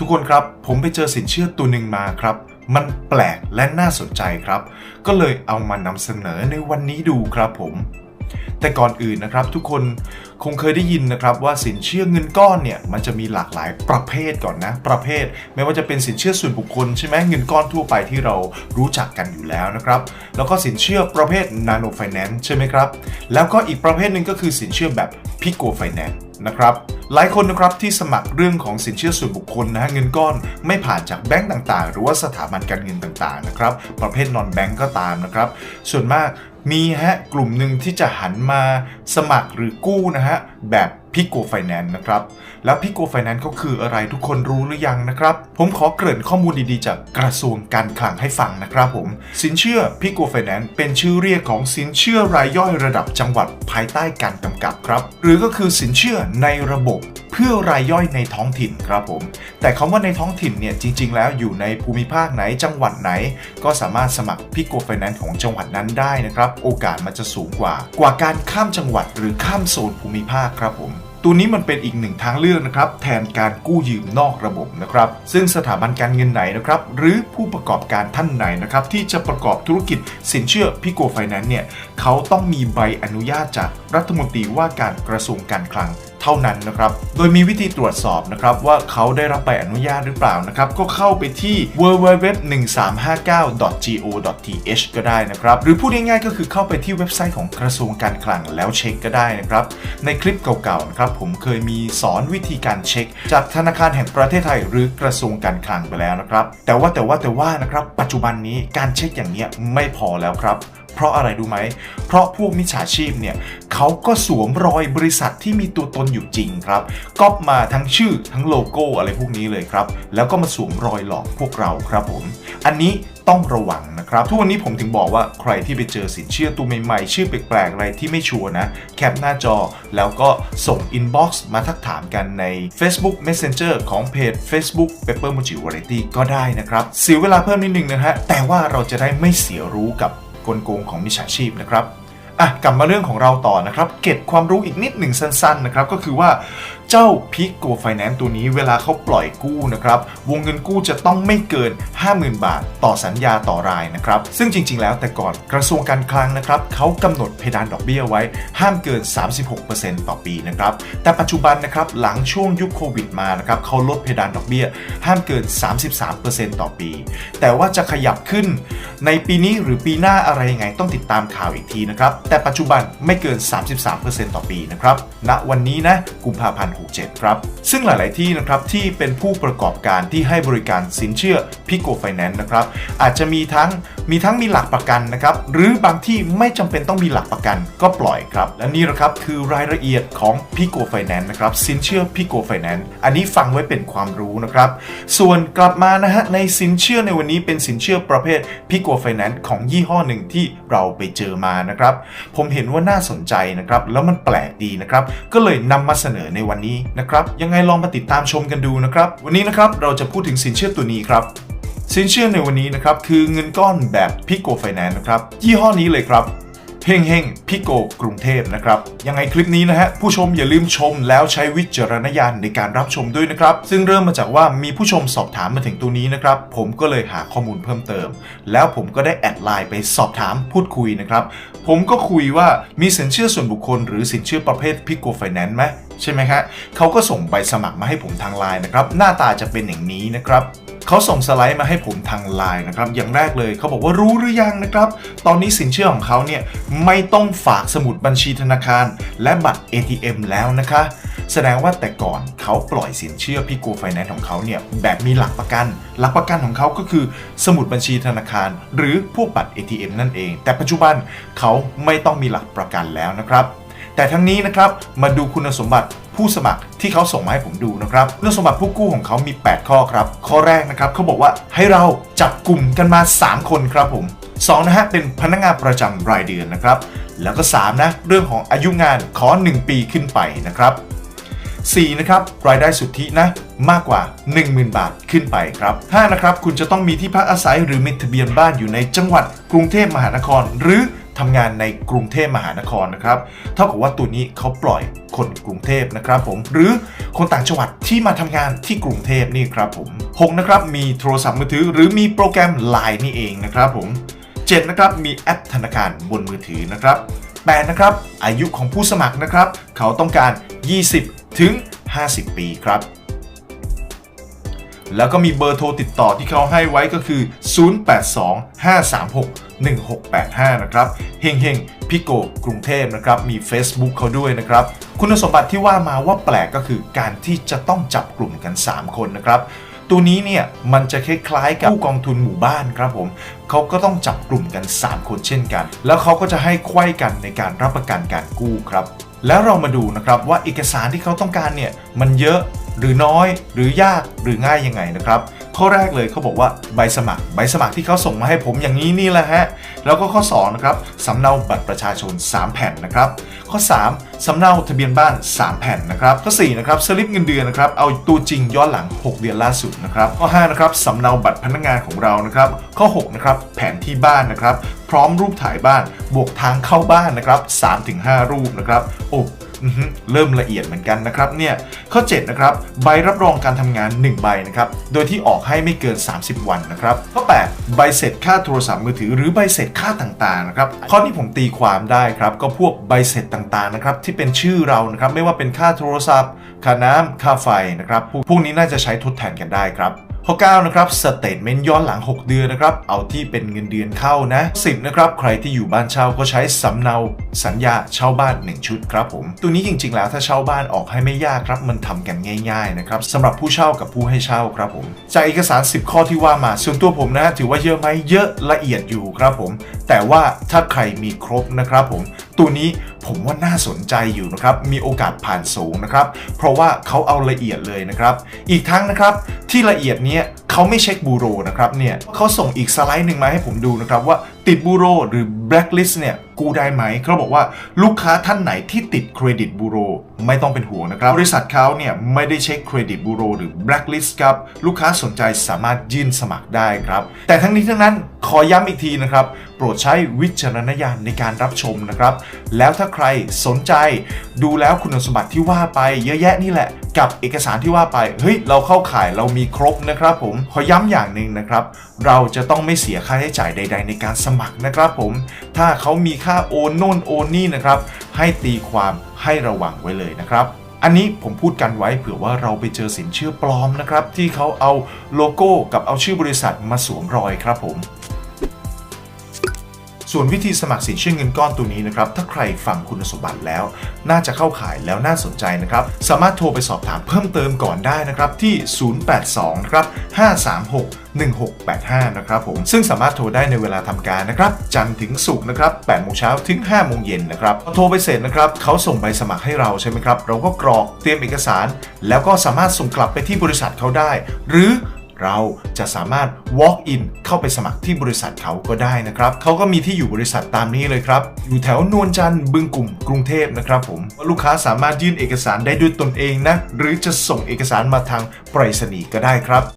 ทุกคนครับผมไปเจอสินเชื่อตัวหนึ่งมาครับ มันแปลกและน่าสนใจครับ ก็เลยเอามานำเสนอในวันนี้ดูครับผม แต่ก่อนอื่นนะครับทุกคนคงเคยได้ยินนะครับว่าสินเชื่อเงินก้อนเนี่ยมันจะมีหลากหลายประเภทก่อนนะ ประเภท ไม่ว่าจะเป็นสินเชื่อส่วนบุคคลใช่ไหมเงินก้อนทั่วไปที่เรารู้จักกันอยู่แล้วนะครับ แล้วก็สินเชื่อประเภท Nano Finance ใช่ไหมครับ แล้วก็อีกประเภทหนึ่งก็คือสินเชื่อแบบ Pico Finance นะครับ หลายคนนะครับที่สมัครเรื่องของสินเชื่อส่วนบุคคลนะฮะเงินก้อนไม่ผ่านจากแบงก์ต่างๆ หรือว่าสถาบันการเงินต่างๆนะครับประเภทนอนแบงก์ก็ตามนะครับส่วนมากมีฮะกลุ่มหนึ่งที่จะหันมาสมัครหรือกู้นะฮะแบบ พิโกไฟแนนซ์นะครับ แล้วพิโกไฟแนนซ์ก็คืออะไรทุกคนรู้หรือยังนะครับ ผมขอเกริ่นข้อมูลดีๆ จากกระทรวงการคลังให้ฟังนะครับผม สินเชื่อพิโกไฟแนนซ์เป็นชื่อเรียกของสินเชื่อรายย่อยระดับจังหวัดภายใต้การกำกับครับ หรือก็คือสินเชื่อในระบบเพื่อรายย่อยในท้องถิ่นครับผม แต่คำว่าในท้องถิ่นเนี่ยจริง ๆ แล้วอยู่ในภูมิภาคไหนจังหวัดไหน ก็สามารถสมัครพิโกไฟแนนซ์ของจังหวัดนั้นได้นะครับ โอกาสมันจะสูงกว่า กว่าการข้ามจังหวัดหรือข้ามโซนภูมิภาคครับผม ตัวนี้มันเป็นอีกหนึ่งทางเลือกนะครับแทนการกู้ยืมนอกระบบนะครับซึ่งสถาบันการเงินไหนนะครับหรือผู้ประกอบการท่านไหนนะครับที่จะประกอบธุรกิจสินเชื่อพิโกไฟแนนซ์เนี่ยเขาต้องมีใบอนุญาตจากรัฐมนตรีว่าการกระทรวงการคลัง เท่านั้นนะครับ โดยมีวิธีตรวจสอบนะครับว่าเขาได้รับใบอนุญาตหรือเปล่านะครับ ก็เข้าไปที่ www.1359.go.th ก็ได้นะครับ หรือพูดง่ายๆก็คือเข้าไปที่เว็บไซต์ของกระทรวงการคลังแล้วเช็คก็ได้นะครับ ในคลิปเก่าๆนะครับผมเคยมีสอนวิธีการเช็ค จากธนาคารแห่งประเทศไทย หรือกระทรวงการคลังไปแล้วนะครับ แต่ว่าแต่ว่าแต่ว่านะครับปัจจุบันนี้การเช็คอย่างเนี้ยไม่พอแล้วครับ เพราะอะไรดูไหม เพราะพวกมิจฉาชีพเนี่ย เขาก็สวมรอยบริษัทที่มีตัวตนอยู่จริงครับก๊อปมาทั้งชื่อทั้งโลโก้อะไรพวกนี้เลยครับ แล้วก็มาสวมรอยหลอกพวกเราครับผม อันนี้ต้องระวังนะครับ ทุกวันนี้ผมถึงบอกว่าใครที่ไปเจอสินเชื่อตัวใหม่ๆ ชื่อแปลกๆ อะไรที่ไม่ชัวร์นะ แคปหน้าจอแล้วก็ส่งอินบ็อกซ์มาทักถามกันใน Facebook Messenger ของเพจ Facebook Pepper Mochi Variety ก็ได้นะครับ เสียเวลาเพิ่มนิดนึงนะฮะ แต่ว่าเราจะได้ไม่เสียรู้กับกลโกงของมิจฉาชีพนะครับ อะกลับมาเรื่องของเราต่อนะครับเก็บความรู้อีกนิดหนึ่งสั้นๆนะครับก็คือว่าเจ้าพิกโกไฟแนนซ์ตัวนี้เวลาเขาปล่อยกู้นะครับวงเงินกู้จะต้องไม่เกิน 50,000 บาท ต่อสัญญาต่อรายนะครับซึ่งจริง ๆ แล้วแต่ก่อนกระทรวงการคลังนะครับเขากำหนดเพดานดอกเบี้ยไว้ห้ามเกิน 36%ต่อปีนะครับแต่ปัจจุบันนะครับหลังช่วงยุคโควิดมานะครับเขาลดเพดานดอกเบี้ยห้ามเกิน 33%ต่อปี แต่ว่าจะขยับขึ้นในปีนี้หรือปีหน้าอะไรยังไงต้องติดตามข่าวอีกทีนะครับแต่ปัจจุบันไม่เกิน 33%ต่อปีนะครับณวันนี้นะกุมภาพันธ์67 ครับ ซึ่งหลาย ๆ ที่นะครับที่เป็นผู้ประกอบการที่ให้บริการสินเชื่อพิโกไฟแนนซ์นะครับอาจจะมีทั้ง มีทั้งมีหลักประกันนะครับ หรือบางที่ไม่จำเป็นต้องมีหลักประกันก็ปล่อยครับ และนี่นะครับคือรายละเอียดของพิโกไฟแนนซ์นะครับสินเชื่อพิโกไฟแนนซ์อันนี้ฟังไว้เป็นความรู้นะครับ ส่วนกลับมานะฮะในสินเชื่อในวันนี้เป็นสินเชื่อประเภทพิโกไฟแนนซ์ของยี่ห้อหนึ่งที่เราไปเจอมานะครับ ผมเห็นว่าน่าสนใจนะครับ แล้วมันแปลกดีนะครับ ก็เลยนำมาเสนอในวันนี้นะครับ ยังไงลองมาติดตามชมกันดูนะครับ วันนี้นะครับเราจะพูดถึงสินเชื่อตัวนี้ครับ สินเชื่อในวันนี้นะครับคือเงินก้อนแบบพิโกไฟแนนซ์นะครับยี่ห้อนี้เลยครับเฮงเฮงพิโกกรุงเทพนะครับยังไงคลิปนี้นะฮะผู้ชมอย่าลืมชมแล้วใช้วิจารณญาณในการรับชมด้วยนะครับ ซึ่งเริ่มมาจากว่ามีผู้ชมสอบถามมาถึงตัวนี้นะครับ ผมก็เลยหาข้อมูลเพิ่มเติม แล้วผมก็ได้แอดไลน์ไปสอบถามพูดคุยนะครับ ผมก็คุยว่ามีสินเชื่อส่วนบุคคล หรือสินเชื่อประเภทพิโกไฟแนนซ์ไหมใช่ไหมฮะเขาก็ส่งใบสมัครมาให้ผมทางไลน์นะครับหน้าตาจะเป็นอย่างนี้นะครับ เขาส่งสไลด์มาให้ผมทางไลน์นะครับอย่างแรกเลยเขาบอกว่ารู้หรือยังนะครับ ตอนนี้สินเชื่อของเขาเนี่ยไม่ต้องฝากสมุดบัญชีธนาคาร และบัตร ATM แล้วนะคะ แสดงว่าแต่ก่อนเขาปล่อยสินเชื่อพี่โกไฟแนนซ์ของเขาเนี่ยแบบมีหลักประกัน หลักประกันของเขาก็คือสมุดบัญชีธนาคาร หรือพวกบัตร ATM นั่นเอง แต่ปัจจุบันเขาไม่ต้องมีหลักประกันแล้วนะครับแต่ทั้งนี้นะครับมาดูคุณสมบัติ ผู้สมัครที่เขาส่งมาให้ผมดูนะครับคุณสมบัติผู้กู้ของเขามี 8 ข้อครับ ข้อแรกนะครับเขาบอกว่าให้เราจับกลุ่มกันมา 3 คนครับผม2นะฮะเป็นพนักงานประจำรายเดือนนะครับ แล้วก็ 3 นะ เรื่องของอายุงานขอ 1 ปีขึ้นไปนะครับ 4 นะครับ รายได้สุทธินะ มากกว่า 10,000 บาทขึ้นไปครับ 5 นะครับ คุณจะต้องมีที่พักอาศัยหรือมีทะเบียนบ้านอยู่ในจังหวัดกรุงเทพมหานคร หรือ ทำงานในกรุงเทพมหานครนะครับเท่ากับว่าตัวนี้เขาปล่อยคนกรุงเทพนะครับผมหรือคนต่างจังหวัดที่มาทำงานที่กรุงเทพนี่ครับผม6นะครับมีโทรศัพท์มือถือ หรือมีโปรแกรม Line นี่เองนะครับผม7นะครับมีแอปธนาคารบนมือถือนะครับ8นะครับอายุของผู้สมัครนะครับ เขาต้องการ 20 ถึง 50 ปีครับ แล้วก็มีเบอร์โทรติดต่อที่เขาให้ไว้ก็คือ 0825361685 นะครับเฮงเฮงพิโกกรุงเทพนะครับ มี Facebook เขาด้วยนะครับ คุณสมบัติที่ว่ามาว่าแปลกก็คือการที่จะต้องจับกลุ่มกัน 3 คนนะครับตัวนี้เนี่ยมันจะคล้ายๆกับผู้กองทุนหมู่บ้านครับผมเขาก็ต้องจับกลุ่มกัน 3 คนเช่นกัน แล้วเขาก็จะให้ไขว้กันในการรับประกันการกู้ครับ แล้วเรามาดูนะครับว่าเอกสารที่เขาต้องการเนี่ยมันเยอะ หรือน้อยหรือยากหรือง่ายยังไงนะครับ ข้อแรกเลยเขาบอกว่าใบสมัคร ใบสมัครที่เขาส่งมาให้ผมอย่างนี้นี่แหละฮะแล้วก็ข้อ2นะครับสำเนาบัตรประชาชน 3 แผ่นนะครับ ข้อ 3สำเนาทะเบียนบ้าน 3 แผ่นนะครับข้อ4นะครับสลิปเงินเดือนนะครับเอาตัวจริงย้อนหลัง 6 เดือนล่าสุดนะครับข้อ5นะครับสำเนาบัตรพนักงานของเรานะครับข้อ6นะครับแผนที่บ้านนะครับพร้อมรูปถ่ายบ้านบวกทางเข้าบ้านนะครับ3-5 รูปนะครับโอ้เริ่มละเอียดเหมือนกันนะครับเนี่ยข้อ7นะครับใบรับรองการทำงาน 1 ใบนะครับโดยที่ออกให้ไม่เกิน 30 วันนะครับข้อ8ใบเสร็จค่าโทรศัพท์มือถือหรือใบเสร็จค่าต่างๆนะครับข้อนี้ผมตีความได้ครับก็พวกใบเสร็จต่างๆนะครับที่เป็นชื่อเรานะครับไม่ว่าเป็นค่าโทรศัพท์ ค่าน้ำค่าไฟนะครับพวกนี้น่าจะใช้ทดแทนกันได้ครับข้อ9นะครับสเตทเมนต์ย้อนหลัง 6 เดือนนะครับ เอาที่เป็นเงินเดือนเข้านะ 10 นะครับ ใครที่อยู่บ้านเช่าก็ใช้สำเนาสัญญาเช่าบ้าน 1 ชุดครับผม ตัวนี้จริง ๆ แล้วถ้าเช่าบ้านออกให้ไม่ยากครับ มันทำกันง่าย ๆ นะครับสำหรับผู้เช่ากับผู้ให้เช่าครับผม จากเอกสาร 10 ข้อที่ว่ามา ส่วนตัวผมนะถือว่าเยอะไหมเยอะละเอียดอยู่ครับผม แต่ว่าถ้าใครมีครบนะครับผม ตัวนี้ผมว่าน่าสนใจอยู่นะครับ มีโอกาสผ่านสูงนะครับ เพราะว่าเขาเอาละเอียดเลยนะครับ อีกทั้งนะครับที่ละเอียดเนี้ยเขาไม่เช็คบูโรนะครับเนี่ยเขาส่งอีกสไลด์หนึ่งมาให้ผมดูนะครับว่า ติดบูโรหรือ blacklist เนี่ยกู้ได้ไหม เขาบอกว่าลูกค้าท่านไหนที่ติดเครดิตบูโรไม่ต้องเป็นห่วงนะครับ บริษัทเขาเนี่ยไม่ได้เช็คเครดิตบูโรหรือ blacklist ครับ ลูกค้าสนใจสามารถยื่นสมัครได้ครับ แต่ทั้งนี้ทั้งนั้นขอย้ำอีกทีนะครับ โปรดใช้วิจารณญาณในการรับชมนะครับ แล้วถ้าใครสนใจดูแล้วคุณสมบัติที่ว่าไปเยอะแยะนี่แหละ กับเอกสารที่ว่าไป เฮ้ย เราเข้าข่ายเรามีครบนะครับผม ขอย้ำอย่างหนึ่งนะครับ เราจะต้องไม่เสียค่าใช้จ่ายใด ๆ ในการสมัครนะครับผม ถ้าเขามีค่าโอนโน่นโอนนี่นะครับ ให้ตีความให้ระวังไว้เลยนะครับอันนี้ผมพูดกันไว้เผื่อว่าเราไปเจอสินเชื่อปลอมนะครับ ที่เขาเอาโลโก้กับเอาชื่อบริษัทมาสวมรอยครับผม ส่วนวิธีสมัครสินเชื่อเงินก้อนตัวนี้นะครับถ้าใครฟังคุณสมบัติแล้ว น่าจะเข้าข่ายแล้วน่าสนใจนะครับ สามารถโทรไปสอบถามเพิ่มเติมก่อนได้นะครับที่ 082นะครับ536 1685 นะครับผม ซึ่งสามารถโทรได้ในเวลาทำการนะครับ จันทร์ถึงศุกร์นะครับ8โมงเช้าถึง5โมงเย็นนะครับพอโทรไปเสร็จนะครับเขาส่งใบสมัครให้เราใช่ไหมครับ เราก็กรอกเตรียมเอกสาร แล้วก็สามารถส่งกลับไปที่บริษัทเขาได้ หรือ เราจะสามารถ walk in เข้าไปสมัครที่บริษัทเขาก็ได้นะครับ เขาก็มีที่อยู่บริษัทตามนี้เลยครับ อยู่แถวนวลจันทร์บึงกลุ่มกรุงเทพนะครับผม ลูกค้าสามารถยื่นเอกสารได้ด้วยตนเองนะ หรือจะส่งเอกสารมาทางไปรษณีย์ก็ได้ครับ